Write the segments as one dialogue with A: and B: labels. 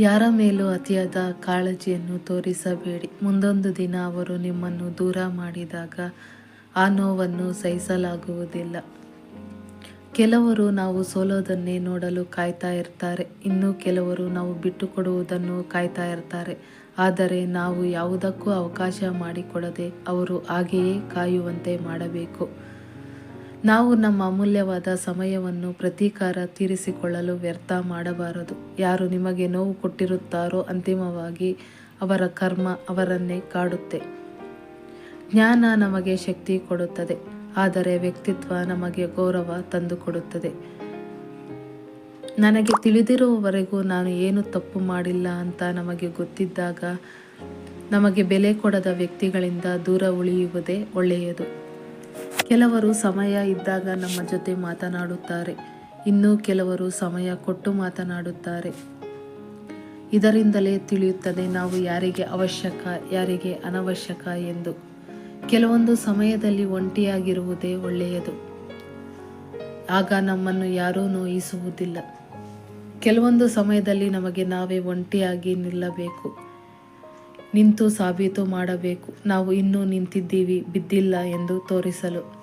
A: ಯಾರ ಮೇಲೂ ಅತಿಯಾದ ಕಾಳಜಿಯನ್ನು ತೋರಿಸಬೇಡಿ. ಮುಂದೊಂದು ದಿನ ಅವರು ನಿಮ್ಮನ್ನು ದೂರ ಮಾಡಿದಾಗ ಆ ನೋವನ್ನು ಸಹಿಸಲಾಗುವುದಿಲ್ಲ. ಕೆಲವರು ನಾವು ಸೋಲೋದನ್ನೇ ನೋಡಲು ಕಾಯ್ತಾ ಇರ್ತಾರೆ. ಇನ್ನು ಕೆಲವರು ನಾವು ಬಿಟ್ಟು ಕೊಡುವುದನ್ನು ಕಾಯ್ತಾ ಇರ್ತಾರೆ. ಆದರೆ ನಾವು ಯಾವುದಕ್ಕೂ ಅವಕಾಶ ಮಾಡಿಕೊಡದೆ ಅವರು ಹಾಗೆಯೇ ಕಾಯುವಂತೆ ಮಾಡಬೇಕು. ನಾವು ನಮ್ಮ ಅಮೂಲ್ಯವಾದ ಸಮಯವನ್ನು ಪ್ರತೀಕಾರ ತೀರಿಸಿಕೊಳ್ಳಲು ವ್ಯರ್ಥ ಮಾಡಬಾರದು. ಯಾರು ನಿಮಗೆ ನೋವು ಕೊಟ್ಟಿರುತ್ತಾರೋ ಅಂತಿಮವಾಗಿ ಅವರ ಕರ್ಮ ಅವರನ್ನೇ ಕಾಡುತ್ತೆ. ಜ್ಞಾನ ನಮಗೆ ಶಕ್ತಿ ಕೊಡುತ್ತದೆ, ಆದರೆ ವ್ಯಕ್ತಿತ್ವ ನಮಗೆ ಗೌರವ ತಂದುಕೊಡುತ್ತದೆ. ನನಗೆ ತಿಳಿದಿರುವವರೆಗೂ ನಾನು ಏನು ತಪ್ಪು ಮಾಡಿಲ್ಲ ಅಂತ ನಮಗೆ ಗೊತ್ತಿದ್ದಾಗ ನಮಗೆ ಬೆಲೆ ಕೊಡದ ವ್ಯಕ್ತಿಗಳಿಂದ ದೂರ ಉಳಿಯುವುದೇ ಒಳ್ಳೆಯದು. ಕೆಲವರು ಸಮಯ ಇದ್ದಾಗ ನಮ್ಮ ಜೊತೆ ಮಾತನಾಡುತ್ತಾರೆ. ಇನ್ನು ಕೆಲವರು ಸಮಯ ಕೊಟ್ಟು ಮಾತನಾಡುತ್ತಾರೆ. ಇದರಿಂದಲೇ ತಿಳಿಯುತ್ತದೆ ನಾವು ಯಾರಿಗೆ ಅವಶ್ಯಕ, ಯಾರಿಗೆ ಅನವಶ್ಯಕ ಎಂದು. ಕೆಲವೊಂದು ಸಮಯದಲ್ಲಿ ಒಂಟಿಯಾಗಿರುವುದೇ ಒಳ್ಳೆಯದು. ಆಗ ನಮ್ಮನ್ನು ಯಾರೂ ನೋಯಿಸುವುದಿಲ್ಲ. ಕೆಲವೊಂದು ಸಮಯದಲ್ಲಿ ನಮಗೆ ನಾವೇ ಒಂಟಿಯಾಗಿ ನಿಲ್ಲಬೇಕು. ನಿಂತು ಸಾಬೀತು ಮಾಡಬೇಕು. ನಾವು ಇನ್ನೂ ನಿಂತಿದ್ದೀವಿ, ಬಿದ್ದಿಲ್ಲ ಎಂದು ತೋರಿಸಲು.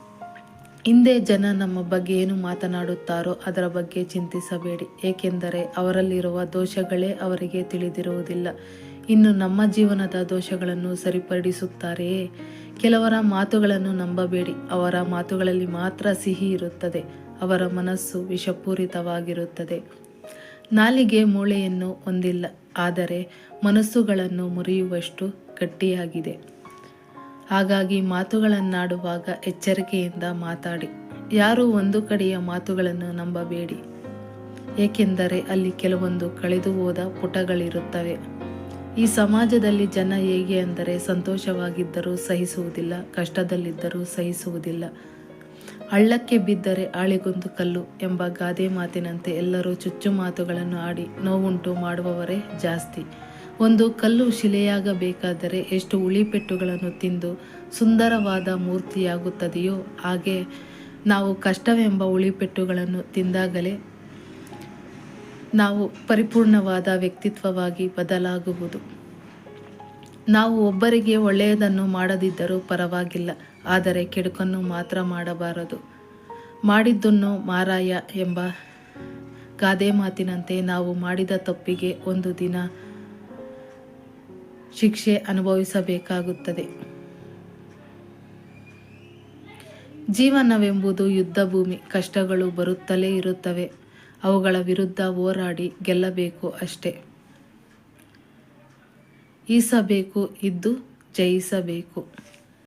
A: ಹಿಂದೆ ಜನ ನಮ್ಮ ಬಗ್ಗೆ ಏನು ಮಾತನಾಡುತ್ತಾರೋ ಅದರ ಬಗ್ಗೆ ಚಿಂತಿಸಬೇಡಿ, ಏಕೆಂದರೆ ಅವರಲ್ಲಿರುವ ದೋಷಗಳೇ ಅವರಿಗೆ ತಿಳಿದಿರುವುದಿಲ್ಲ. ಇನ್ನು ನಮ್ಮ ಜೀವನದ ದೋಷಗಳನ್ನು ಸರಿಪಡಿಸುತ್ತಾರೆಯೇ? ಕೆಲವರ ಮಾತುಗಳನ್ನು ನಂಬಬೇಡಿ, ಅವರ ಮಾತುಗಳಲ್ಲಿ ಮಾತ್ರ ಸಿಹಿ ಇರುತ್ತದೆ, ಅವರ ಮನಸ್ಸು ವಿಷಪೂರಿತವಾಗಿರುತ್ತದೆ. ನಾಲಿಗೆ ಮೂಳೆಯನ್ನು ಹೊಂದಿಲ್ಲ, ಆದರೆ ಮನಸ್ಸುಗಳನ್ನು ಮುರಿಯುವಷ್ಟು ಗಟ್ಟಿಯಾಗಿದೆ. ಹಾಗಾಗಿ ಮಾತುಗಳನ್ನಾಡುವಾಗ ಎಚ್ಚರಿಕೆಯಿಂದ ಮಾತಾಡಿ. ಯಾರು ಒಂದು ಕಡೆಯ ಮಾತುಗಳನ್ನು ನಂಬಬೇಡಿ. ಏಕೆಂದರೆ ಅಲ್ಲಿ ಕೆಲವೊಂದು ಕಳೆದು ಹೋದ ಪುಟಗಳಿರುತ್ತವೆ. ಈ ಸಮಾಜದಲ್ಲಿ ಜನ ಹೇಗೆ ಅಂದರೆ ಸಂತೋಷವಾಗಿದ್ದರೂ ಸಹಿಸುವುದಿಲ್ಲ, ಕಷ್ಟದಲ್ಲಿದ್ದರೂ ಸಹಿಸುವುದಿಲ್ಲ. ಹಳ್ಳಕ್ಕೆ ಬಿದ್ದರೆ ಆಳಿಗೊಂದು ಕಲ್ಲು ಎಂಬ ಗಾದೆ ಮಾತಿನಂತೆ ಎಲ್ಲರೂ ಚುಚ್ಚು ಮಾತುಗಳನ್ನು ಆಡಿ ನೋವುಂಟು ಮಾಡುವವರೇ ಜಾಸ್ತಿ. ಒಂದು ಕಲ್ಲು ಶಿಲೆಯಾಗಬೇಕಾದರೆ ಎಷ್ಟು ಉಳಿಪೆಟ್ಟುಗಳನ್ನು ತಿಂದು ಸುಂದರವಾದ ಮೂರ್ತಿಯಾಗುತ್ತದೆಯೋ ಹಾಗೆ ನಾವು ಕಷ್ಟವೆಂಬ ಉಳಿಪೆಟ್ಟುಗಳನ್ನು ತಿಂದಾಗಲೇ ನಾವು ಪರಿಪೂರ್ಣವಾದ ವ್ಯಕ್ತಿತ್ವವಾಗಿ ಬದಲಾಗುವುದು. ನಾವು ಒಬ್ಬರಿಗೆ ಒಳ್ಳೆಯದನ್ನು ಮಾಡದಿದ್ದರೂ ಪರವಾಗಿಲ್ಲ, ಆದರೆ ಕೆಡುಕನ್ನು ಮಾತ್ರ ಮಾಡಬಾರದು. ಮಾಡಿದ್ದನ್ನು ಮಾರಾಯ ಎಂಬ ಗಾದೆ ಮಾತಿನಂತೆ ನಾವು ಮಾಡಿದ ತಪ್ಪಿಗೆ ಒಂದು ದಿನ ಶಿಕ್ಷೆ ಅನುಭವಿಸಬೇಕಾಗುತ್ತದೆ. ಜೀವನವೆಂಬುದು ಯುದ್ಧ ಭೂಮಿ, ಕಷ್ಟಗಳು ಬರುತ್ತಲೇ ಇರುತ್ತವೆ. ಅವುಗಳ ವಿರುದ್ಧ ಹೋರಾಡಿ ಗೆಲ್ಲಬೇಕು ಅಷ್ಟೇ. ಈಸಬೇಕು ಇದ್ದು ಜಯಿಸಬೇಕು.